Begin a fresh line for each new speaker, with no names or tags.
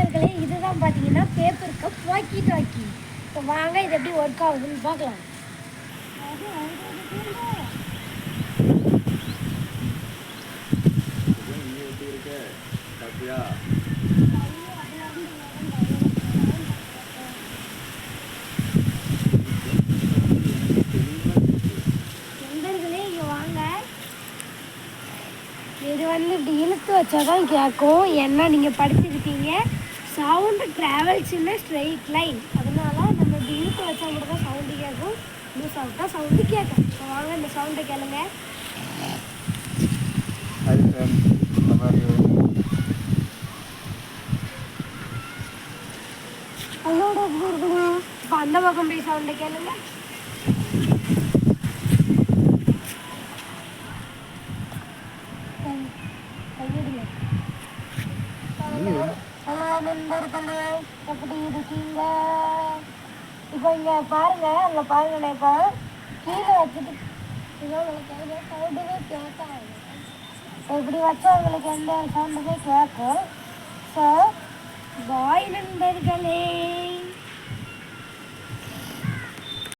நண்பர்களே இதுதான் பார்த்தீங்கன்னா பேப்பர் கப் வாக்கி டாக்கி இப்போ வாங்க இது எப்படி ஒர்க் ஆகுதுன்னு பார்க்கலாம்.
Yeah எப்படி இருக்க பாத்தியா
நண்பர்களே இங்கே வாங்க இது வந்து இப்படி இழுத்து வச்சா தான் கேட்கும் ஏன்னா நீங்கள் படிச்சிருக்கீங்க sound travels in straight line அதனால நம்ம இப்படி இழுத்து வச்சா மட்டும் தான் சவுண்டு கேட்கும் இன்னும் சவுண்டா சவுண்டு கேட்கும் இப்போ வாங்க இந்த சவுண்டை கேளுங்க. அதோட இப்போ அந்த பக்கம் போய் சவுண்டை கேளுங்க. நண்பர்களே எப்படி இருக்கீங்க இப்போ இங்கே பாருங்க அங்கே பாருங்க இப்போ கீழே வச்சுட்டு உங்களுக்கு எந்த சவுண்டுமே கேட்காது இப்படி வச்சா உங்களுக்கு எந்த சவுண்டுமே கேட்கும் ஸோ பாய் நண்பர்களே